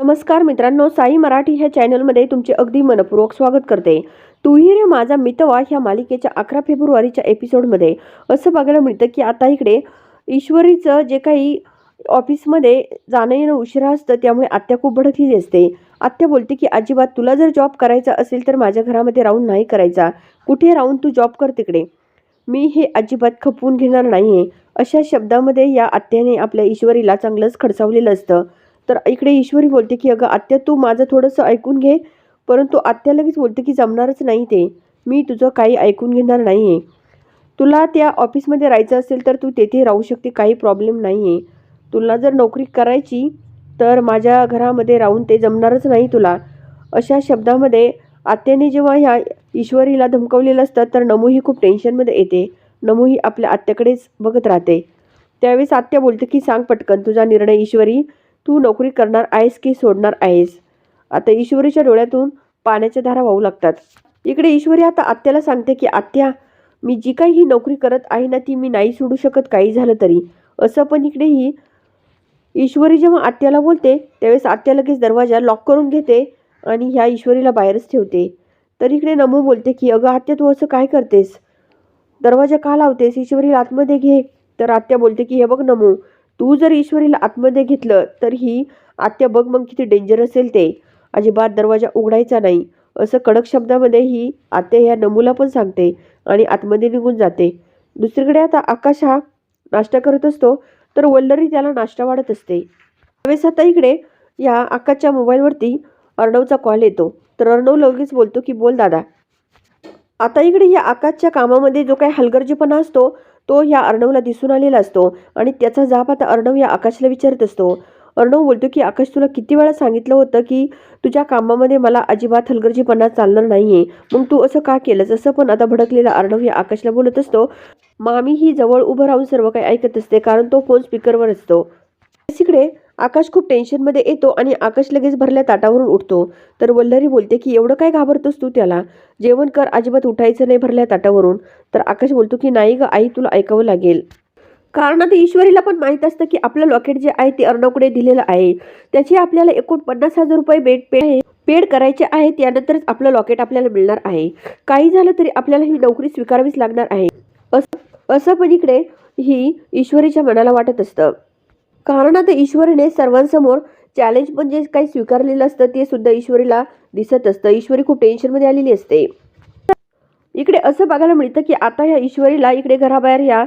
नमस्कार मित्रांनो साई मराठी ह्या चॅनलमध्ये तुमचे अगदी मनपूर्वक स्वागत करते. तुही रे माझा मितवा ह्या मालिकेच्या अकरा फेब्रुवारीच्या एपिसोडमध्ये. असं बघायला मिळतं की आता इकडे ईश्वरीचं जे काही ऑफिसमध्ये जाणं येणं उशिरा असतं त्यामुळे आत्या खूप भडकलेली असते. आत्या बोलते की अजिबात तुला जर जॉब करायचा असेल तर माझ्या घरामध्ये राहून नाही करायचा. कुठे राहून तू जॉब कर तिकडे? मी हे अजिबात खपवून घेणार नाही आहे अशा शब्दामध्ये या आत्याने आपल्या ईश्वरीला चांगलंच खडसावलेलं असतं. तर इकडे ईश्वरी बोलते की अगं आत्या तू माझं थोडंसं ऐकून घे. परंतु आत्या लगेच बोलते की जमणारच नाही ते. मी तुझं काही ऐकून घेणार नाही आहे तुला त्या ऑफिसमध्ये राहायचं असेल तर तू तेथे राहू शकते काही प्रॉब्लेम नाही आहे तुला जर नोकरी करायची तर माझ्या घरामध्ये राहून ते जमणारच नाही तुला. अशा शब्दामध्ये आत्याने जेव्हा ह्या ईश्वरीला धमकवलेलं असतं तर नमू ही खूप टेन्शनमध्ये येते. नमू ही आपल्या आत्याकडेच बघत राहते. त्यावेळेस आत्या बोलते की सांग पटकन तुझा निर्णय ईश्वरी. तू नोकरी करणार आहेस की सोडणार आहेस? आता ईश्वरीच्या डोळ्यातून पाण्याच्या धारा वाहू लागतात. इकडे ईश्वरी आता आत्याला सांगते की आत्या मी जी काही ही नोकरी करत आहे ना ती मी नाही सोडू शकत काही झालं तरी. असं पण इकडे ही ईश्वरी जेव्हा आत्याला बोलते त्यावेळेस आत्या लगेच दरवाजा लॉक करून घेते आणि ह्या ईश्वरीला बाहेरच ठेवते. तर इकडे नमो बोलते की अगं आत्या तू असं काय करतेस? दरवाजा का लावतेस? ईश्वरीला आतमध्ये घे. तर आत्या बोलते की हे बघ नमो तू जर ईश्वरीला आतमध्ये घेतलं तर ही आत्या बघ मग किती डेंजर असेल ते. अजिबात दरवाजा उघडायचा नाही. असं कडक शब्दामध्ये ही आत्या ह्या नमूला पण सांगते आणि आतमध्ये निघून जाते. दुसरीकडे आता आकाश हा नाश्ता करत असतो तर वल्लरी त्याला नाश्ता वाढत असते. त्यावेळेस आता इकडे या आकाशच्या मोबाईलवरती अर्णवचा कॉल येतो. तर अर्णव लगेच बोलतो की बोल दादा. आता इकडे या आकाशच्या कामामध्ये जो काही हलगर्जीपणा असतो तो या अर्णवला दिसून आलेला असतो आणि त्याचा जाप आता अर्णव या आकाशला विचारत असतो. अर्णव बोलतो की आकाश तुला किती वेळा सांगितलं होतं की तुझ्या कामामध्ये मला अजिबात हलगर्जीपणा चालणार नाही आहे मग तू असं का केलंस? असं पण आता भडकलेला अर्णव या आकाशला बोलत असतो. मामी ही जवळ उभं राहून सर्व काही ऐकत असते कारण तो फोन स्पीकरवर असतो. इकडे आकाश खूप टेन्शनमध्ये येतो आणि आकाश लगेच भरल्या ताटावरून उठतो. तर वल्लरी बोलते की एवढं काय घाबरतोस तू त्याला? जेवण कर अजिबात उठायचं नाही भरल्या ताटावरून. तर आकाश बोलतो की नाही ग आई तुला ऐकावं लागेल. कारण आता ईश्वरीला पण माहीत असतं की आपलं लॉकेट जे आहे ते अर्णवकडे दिलेलं आहे. त्याची आपल्याला एकूण पन्नास हजार रुपये बेड पे पेड करायचे आहेत त्यानंतरच आपलं लॉकेट आपल्याला मिळणार आहे. काही झालं तरी आपल्याला ही नोकरी स्वीकारावीच लागणार आहे. असं असं पण इकडे ही ईश्वरीच्या मनाला वाटत असतं. कारण आता ईश्वरीने सर्वांसमोर चॅलेंज पण जे काही स्वीकारलेलं असतं ते सुद्धा ईश्वरीला दिसत असतं. ईश्वरी खूप टेन्शनमध्ये आलेली असते. इकडे असं बघायला मिळतं की आता ह्या ईश्वरीला इकडे घराबाहेर या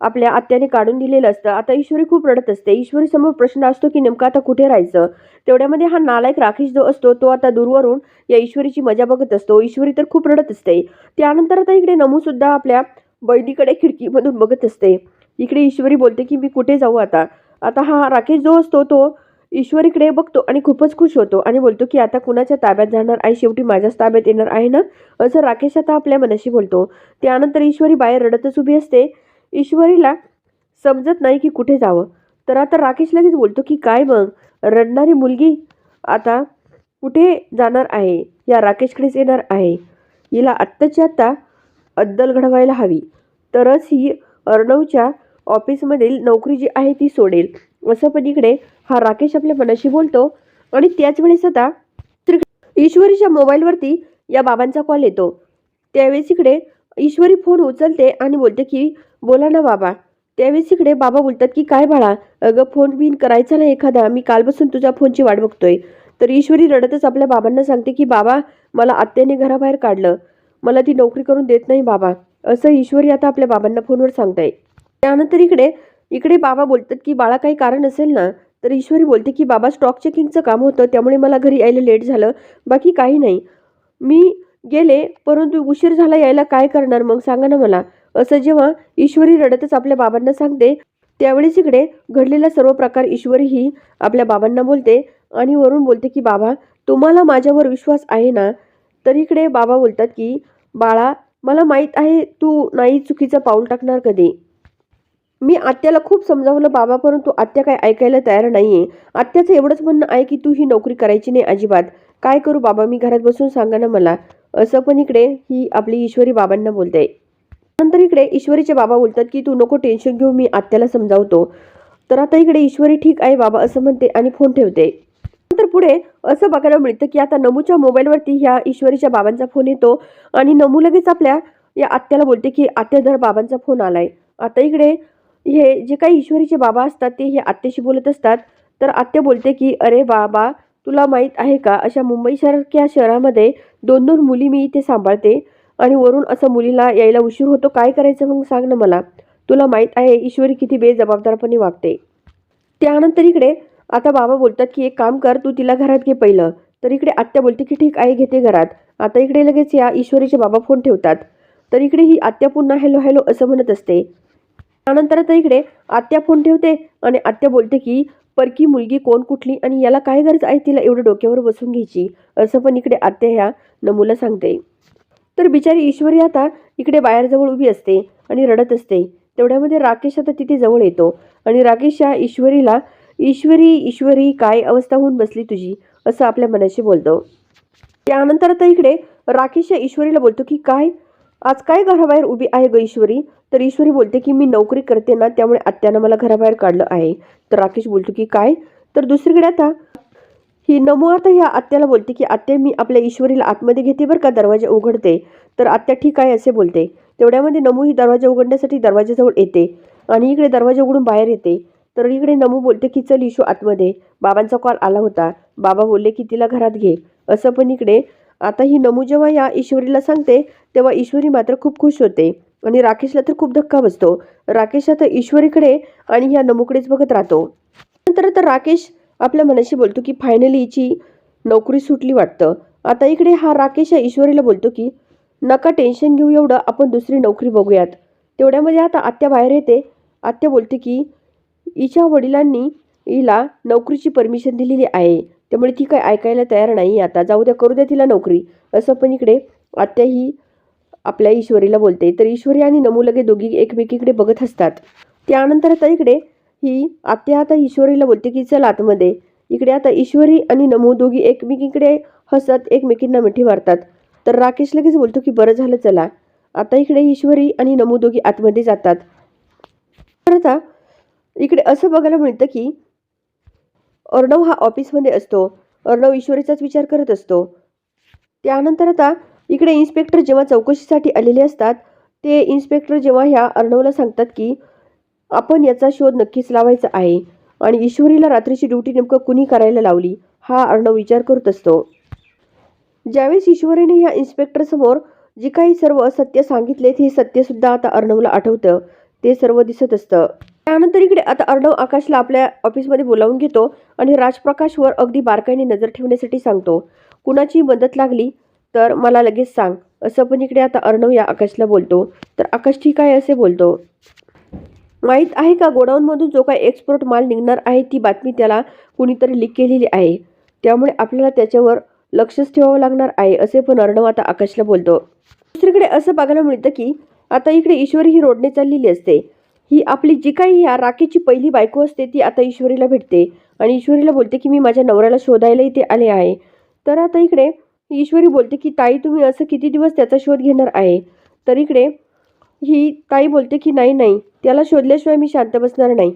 आपल्या आत्याने काढून दिलेलं असतं. आता ईश्वरी खूप रडत असते. ईश्वरी समोर प्रश्न असतो की नेमकं आता कुठे राहायचं? तेवढ्यामध्ये हा नालायक राकेश जो असतो तो आता दूरवरून या ईश्वरीची मजा बघत असतो. ईश्वरी तर खूप रडत असते. त्यानंतर आता इकडे नमू सुद्धा आपल्या बहिणीकडे खिडकीमधून बघत असते. इकडे ईश्वरी बोलते की मी कुठे जाऊ आता? आता हा राकेश जो असतो तो ईश्वरीकडे बघतो आणि खूपच खुश होतो आणि बोलतो की आता कुणाच्या ताब्यात जाणार आहे शेवटी माझ्याच ताब्यात येणार आहे ना? असं राकेश आता आपल्या मनाशी बोलतो. त्यानंतर ईश्वरी बाहेर रडतच उभी असते. ईश्वरीला समजत नाही की कुठे जावं. तर आता राकेश लगेच बोलतो की काय मग? रडणारी मुलगी आता कुठे जाणार आहे? या राकेशकडेच येणार आहे. हिला आत्ताची आत्ता अद्दल घडवायला हवी. तरच ही अर्णवच्या ऑफिसमधील नोकरी जी आहे ती सोडेल. असं पण इकडे हा राकेश आपल्या मनाशी बोलतो आणि त्याच वेळेस आता ईश्वरीच्या मोबाईलवरती या बाबांचा कॉल येतो. त्यावेळेस इकडे ईश्वरी फोन उचलते आणि बोलते की बोला ना बाबा. त्यावेळेस इकडे बाबा बोलतात की काय बाळा अगं फोन बिन करायचा ना एखादा. मी कालपासून तुझ्या फोनची वाट बघतोय. तर ईश्वरी रडतच आपल्या बाबांना सांगते की बाबा मला आत्याने घराबाहेर काढलं. मला ती नोकरी करून देत नाही बाबा. असं ईश्वरी आता आपल्या बाबांना फोनवर सांगताय. त्यानंतर इकडे इकडे बाबा बोलतात की बाळा काही कारण असेल ना? तर ईश्वरी बोलते की बाबा स्टॉक चेकिंगचं काम होतं त्यामुळे मला घरी यायला लेट झालं. बाकी काही नाही. मी गेले परंतु उशीर झाला यायला काय करणार? मग सांगा ना मला. असं जेव्हा ईश्वरी रडतच आपल्या बाबांना सांगते त्यावेळेस इकडे घडलेला सर्व प्रकार ईश्वरी ही आपल्या बाबांना बोलते आणि वरून बोलते की बाबा तुम्हाला माझ्यावर विश्वास आहे ना? तर इकडे बाबा बोलतात की बाळा मला माहीत आहे तू नाही चुकीचं पाऊल टाकणार कधी. मी आत्याला खूप समजावलं बाबा परंतु आत्या काय ऐकायला तयार नाहीये. आत्याचं एवढंच म्हणणं आहे की तू ही नोकरी करायची नाही अजिबात. काय करू बाबा मी घरात बसून सांगा ना मला. असं पण इकडे ही आपली ईश्वरी बाबांना बोलते. नंतर इकडे ईश्वरीचे बाबा बोलतात की तू नको टेन्शन घेऊ मी आत्याला समजावतो. तर आता इकडे ईश्वरी ठीक आहे बाबा असं म्हणते आणि फोन ठेवते. नंतर पुढे असं बघायला मिळतं की आता नमूच्या मोबाईलवरती ह्या ईश्वरीच्या बाबांचा फोन येतो आणि नमू लगेच आपल्या या आत्याला बोलते की आत्या दर बाबांचा फोन आलाय. आता इकडे हे जे काही ईश्वरीचे बाबा असतात ते हे आत्याशी बोलत असतात. तर आत्या बोलते की अरे बाबा तुला माहीत आहे का अशा मुंबईसारख्या शहरामध्ये दोन दोन मुली मी इथे सांभाळते आणि वरून असं मुलीला यायला उशीर होतो काय करायचं मग सांग ना मला. तुला माहीत आहे ईश्वरी किती बेजबाबदारपणे वागते. त्यानंतर इकडे आता बाबा बोलतात की एक काम कर तू तिला घरात घे पहिलं. तर इकडे आत्या बोलते की ठीक आहे घेते घरात. आता इकडे लगेच या ईश्वरीचे बाबा फोन ठेवतात. तर इकडे ही आत्या पुन्हा हॅलो हॅलो असं म्हणत असते. त्यानंतर आता इकडे आत्या फोन ठेवते आणि आत्या बोलते की परकी मुलगी कोण कुठली आणि याला काय गरज आहे तिला एवढं डोक्यावर बसून घ्यायची? असं पण इकडे आत्या ह्या नमूला सांगते. तर बिचारी ईश्वरी आता इकडे बाहेरजवळ उभी असते आणि रडत असते. तेवढ्यामध्ये राकेश आता तिथे जवळ येतो आणि राकेश या ईश्वरीला ईश्वरी ईश्वरी काय अवस्था होऊन बसली तुझी? असं आपल्या मनाशी बोलतो. त्यानंतर आता इकडे राकेश या ईश्वरीला बोलतो की काय? आज काय घराबाहेर उभी आहे ग ईश्वरी? तर ईश्वरी बोलते की मी नोकरी करते ना त्यामुळे आत्यानं मला घराबाहेर काढलं आहे. तर राकेश बोलतो की काय? तर दुसरीकडे आता ही नमो आता ह्या आत्याला बोलते की आत्या मी आपल्या ईश्वरीला आतमध्ये घेते बरं का दरवाजा उघडते. तर आत्या ठीक आहे असे बोलते. तेवढ्यामध्ये नमू ही दरवाजा उघडण्यासाठी दरवाजाजवळ येते आणि इकडे दरवाजा उघडून बाहेर येते. तर इकडे नमू बोलते की चल ईशू आतमध्ये. बाबांचा कॉल आला होता. बाबा बोलले की तिला घरात घे. असं पण इकडे आता ही नमू जेव्हा या ईश्वरीला सांगते तेव्हा ईश्वरी मात्र खूप खुश होते. आणि राकेशला तर खूप धक्का बसतो. राकेश आता ईश्वरीकडे आणि ह्या नमुकडेच बघत राहतो. नंतर आता राकेश आपल्या मनाशी बोलतो की फायनली हिची नोकरी सुटली वाटतं. आता इकडे हा राकेश या ईश्वरीला बोलतो की नका टेन्शन घेऊ एवढं आपण दुसरी नोकरी बघूयात. तेवढ्यामध्ये आता आत्या बाहेर येते. आत्या बोलते की हिच्या वडिलांनी हिला नोकरीची परमिशन दिलेली आहे. त्यामुळे ती काय ऐकायला तयार नाही आता. जाऊ द्या करू द्या तिला नोकरी. असं पण इकडे आत्या ही आपल्या ईश्वरीला बोलते. तर ईश्वरी आणि नमू लगे दोघी एकमेकीकडे बघत असतात त्यानंतर आता इकडे ही आत्या आता ईश्वरीला बोलते की चल आतमध्ये. इकडे आता ईश्वरी आणि नमू दोघी एकमेकीकडे हसत एकमेकींना मिठी मारतात. तर राकेश लगेच बोलतो की बरं झालं चला. आता इकडे ईश्वरी आणि नमू दोघी आतमध्ये जातात. तर आता इकडे असं बघायला मिळतं की अर्णव हा ऑफिसमध्ये असतो. अर्णव ईश्वरीचाच विचार करत असतो. त्यानंतर आता इकडे इन्स्पेक्टर जेव्हा चौकशीसाठी आलेले असतात ते इन्स्पेक्टर जेव्हा ह्या अर्णवला सांगतात की आपण याचा शोध नक्कीच लावायचा आहे आणि ईश्वरीला रात्रीची ड्युटी नेमकं कुणी करायला लावली हा अर्णव विचार करत असतो. ज्यावेळेस ईश्वरीने ह्या इन्स्पेक्टरसमोर जे काही सर्व असत्य सांगितले ते सत्यसुद्धा आता अर्णवला आठवतं ते सर्व दिसत असतं. त्यानंतर इकडे आता अर्णव आकाशला आपल्या ऑफिसमध्ये बोलावून घेतो आणि राजप्रकाशवर अगदी बारकाईने नजर ठेवण्यासाठी सांगतो. कुणाची मदत लागली तर मला लगेच सांग. असं पण इकडे आता अर्णव या आकाशला बोलतो. तर आकाश ठीक आहे असे बोलतो. माहीत आहे का गोडाऊनमधून जो काही एक्सपोर्ट माल निघणार आहे ती बातमी त्याला कुणीतरी लीक केलेली आहे. त्यामुळे आपल्याला त्याच्यावर लक्षच ठेवावं लागणार आहे असे पण अर्णव आता आकाशला बोलतो. दुसरीकडे असं बघायला मिळतं की आता इकडे ईश्वरी ही रोडने चाललेली असते. ही आपली जी काही ह्या राखेची पहिली बायको असते ती आता ईश्वरीला भेटते. आणि ईश्वरीला बोलते की मी माझ्या नवऱ्याला शोधायला इथे आले आहे. तर आता इकडे ईश्वरी बोलते की ताई तुम्ही असं किती दिवस त्याचा शोध घेणार आहे? तर इकडे ही ताई बोलते की नाही नाही त्याला शोधल्याशिवाय मी शांत बसणार नाही.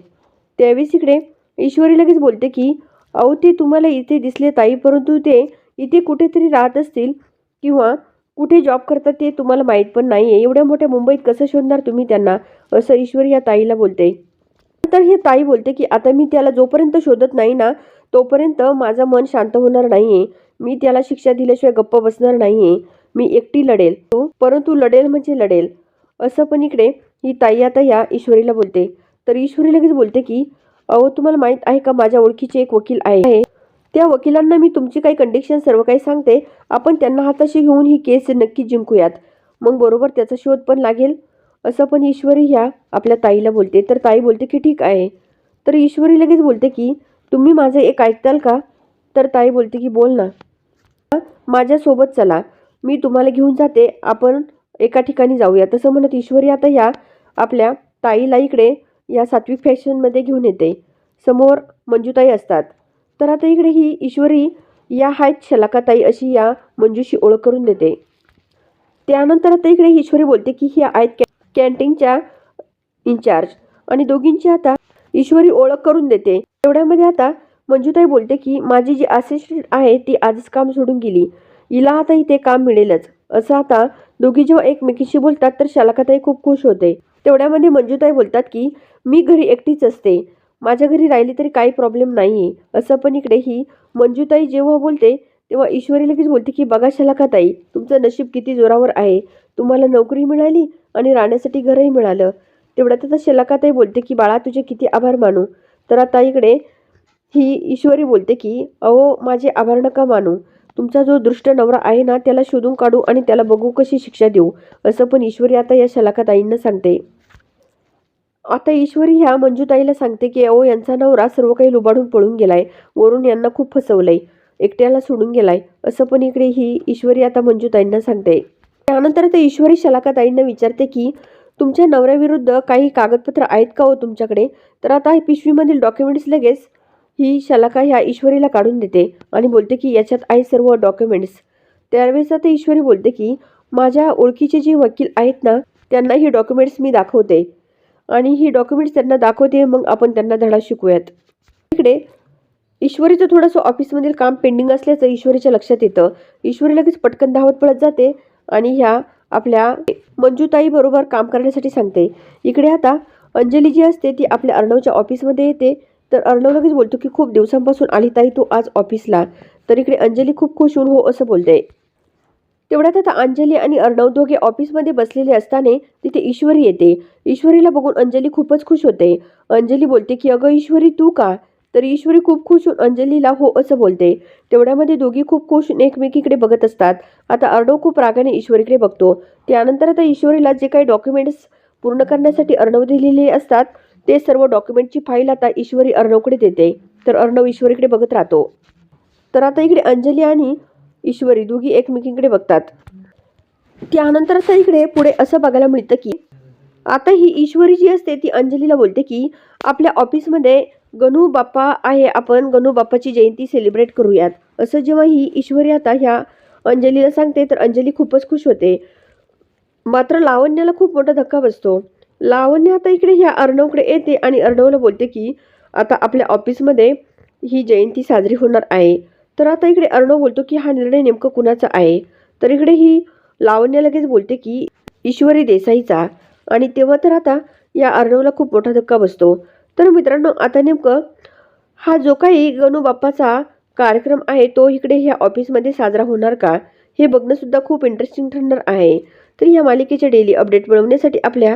त्यावेळेस इकडे ईश्वरी लगेच बोलते की अहो ते तुम्हाला इथे दिसले ताई परंतु ते इथे कुठेतरी राहत असतील किंवा कुठे जॉब करतात ते तुम्हाला माहीत पण नाही आहे एवढ्या मोठ्या मुंबईत कसं शोधणार तुम्ही त्यांना? असं ईश्वरी या ताईला बोलते. तर हे ताई बोलते की आता मी त्याला जोपर्यंत शोधत नाही ना तोपर्यंत माझं मन शांत होणार नाही आहे मी त्याला शिक्षा दिल्याशिवाय गप्प बसणार नाही आहे मी एकटी लढेल. तो परंतु लढेल म्हणजे लढेल. असं पण इकडे ही ताई आता या ईश्वरीला बोलते. तर ईश्वरी लगेच बोलते की अहो तुम्हाला माहीत आहे का माझ्या ओळखीचे एक वकील आहे? त्या वकिलांना मी तुमची काही कंडिशन सर्व काही सांगते. आपण त्यांना हाताशी घेऊन ही केस नक्की जिंकूयात. मग बरोबर त्याचा शोध पण लागेल. असं पण ईश्वरी ह्या आपल्या ताईला बोलते. तर ताई बोलते की ठीक आहे. तर ईश्वरी लगेच बोलते की तुम्ही माझं एक ऐकताल का? तर ताई बोलते की बोल ना. माझ्यासोबत चला. मी तुम्हाला घेऊन जाते. आपण एका ठिकाणी जाऊया. तसं म्हणत ईश्वरी आता या आपल्या ताईला इकडे या सात्विक फॅशनमध्ये घेऊन येते. समोर मंजूताई असतात. तर आता इकडे ही ईश्वरी या आहेत शलाकाताई अशी या मंजूशी ओळख करून देते. त्यानंतर आता इकडे ईश्वरी बोलते की ही आहेत कॅ कॅन्टीनच्या इन्चार्ज आणि दोघींची आता ईश्वरी ओळख करून देते. तेवढ्यामध्ये आता मंजूताई बोलते की माझी जी असिस्टंट आहे ती आजच काम सोडून गेली. हिला आताही ते काम मिळेलच. असं आता दोघी जेव्हा एकमेकीशी बोलतात तर शलाखाताई खूप खुश होते. तेवढ्यामध्ये मंजूताई बोलतात की मी घरी एकटीच असते. माझ्या घरी राहिली तरी काही प्रॉब्लेम नाही आहे असं पण इकडे ही मंजूताई जेव्हा बोलते तेव्हा ईश्वरी लगेच बोलते की बघा शलाखाताई तुमचं नशीब किती जोरावर आहे. तुम्हाला नोकरी मिळाली आणि राहण्यासाठी घरही मिळालं. तेवढ्यात आता शलाकाताई बोलते की बाळा तुझे किती आभार मानू. तर आता इकडे ही ईश्वरी बोलते की अहो माझे आभार नका मानू. तुमचा जो दृष्ट नवरा आहे ना त्याला शोधून काढू आणि त्याला बघू कशी शिक्षा देऊ असं पण ईश्वरी आता या शलाकाताईंना सांगते. आता ईश्वरी ह्या मंजूताईला सांगते की अहो यांचा नवरा सर्व काही लुबाडून पळून गेलाय. वरून यांना खूप फसवलंय. एकट्याला सोडून गेलाय. असं पण इकडे ही ईश्वरी आता मंजूताईंना सांगते. त्यानंतर ते ईश्वरी शलाकाताईंना विचारते की तुमच्या नवऱ्याविरुद्ध काही कागदपत्र आहेत का हो तुमच्याकडे? तर आता हे पिशवीमधील डॉक्युमेंट्स लगेच ही शलाका ह्या ईश्वरीला काढून देते आणि बोलते की याच्यात आहे सर्व डॉक्युमेंट्स त्यावेळेस आता ईश्वरी बोलते की माझ्या ओळखीचे जे वकील आहेत ना त्यांना ही डॉक्युमेंट्स मी दाखवते. आणि ही डॉक्युमेंट्स त्यांना दाखवते मग आपण त्यांना धडा शिकूयात. इकडे ईश्वरीचं थोडंसं ऑफिसमधील काम पेंडिंग असल्याचं ईश्वरीच्या लक्षात येतं. ईश्वरी लगेच पटकन धावत पळत जाते आणि ह्या आपल्या मंजूताई बरोबर काम करण्यासाठी सांगते. इकडे आता अंजली जी असते ती आपल्या अर्णवच्या ऑफिसमध्ये येते. तर अर्णव लगेच बोलतो की खूप दिवसांपासून आली ताई तू आज ऑफिसला तर इकडे अंजली खूप खुश होऊन हो असं बोलते. तेवढ्यात आता अंजली आणि अर्णव दोघे ऑफिसमध्ये बसलेले असताना तिथे ईश्वरी येते. ईश्वरीला बघून अंजली खूपच खुश होते. अंजली बोलते की अगं ईश्वरी तू का? तर ईश्वरी खूप खुश होऊन अंजलीला हो असं बोलते. तेवढ्यामध्ये दोघी खूप खुश होऊन एकमेकीकडे बघत असतात. आता अर्णव खूप रागाने ईश्वरीकडे बघतो. त्यानंतर आता ईश्वरीला जे काही डॉक्युमेंट्स पूर्ण करण्यासाठी अर्णव दिलेले असतात ते सर्व डॉक्युमेंटची फाईल आता ईश्वरी अर्णवकडे देते. तर अर्णव ईश्वरीकडे बघत राहतो. तर आता इकडे अंजली आणि ईश्वरी दोघी एकमेकींकडे बघतात. त्यानंतर आता इकडे पुढे असं बघायला मिळतं की आता ही ईश्वरी जी असते ती अंजलीला बोलते की आपल्या ऑफिसमध्ये गणू बाप्पा आहे आपण गणू बाप्पाची जयंती सेलिब्रेट करूयात. असं जेव्हा ही ईश्वरी आता ह्या अंजलीला सांगते तर अंजली खूपच खुश होते. मात्र लावण्याला खूप मोठा धक्का बसतो. लावण्य आता इकडे ह्या अर्णवकडे येते आणि अर्णवला बोलते की आता आपल्या ऑफिसमध्ये ही जयंती साजरी होणार आहे. तर आता इकडे अर्णव बोलतो की हा निर्णय नेमकं कुणाचा आहे? तर इकडे ही लावण्य लगेच बोलते की ईश्वरी देसाईचा. आणि तेव्हा तर आता या अर्णवला खूप मोठा धक्का बसतो. तर मित्रांनो आता नेमकं हा जो काही गणू बाप्पाचा कार्यक्रम आहे तो इकडे ह्या ऑफिसमध्ये साजरा होणार का? हे बघणंसुद्धा खूप इंटरेस्टिंग ठरणार आहे. तर या मालिकेचे डेली अपडेट मिळवण्यासाठी आपल्या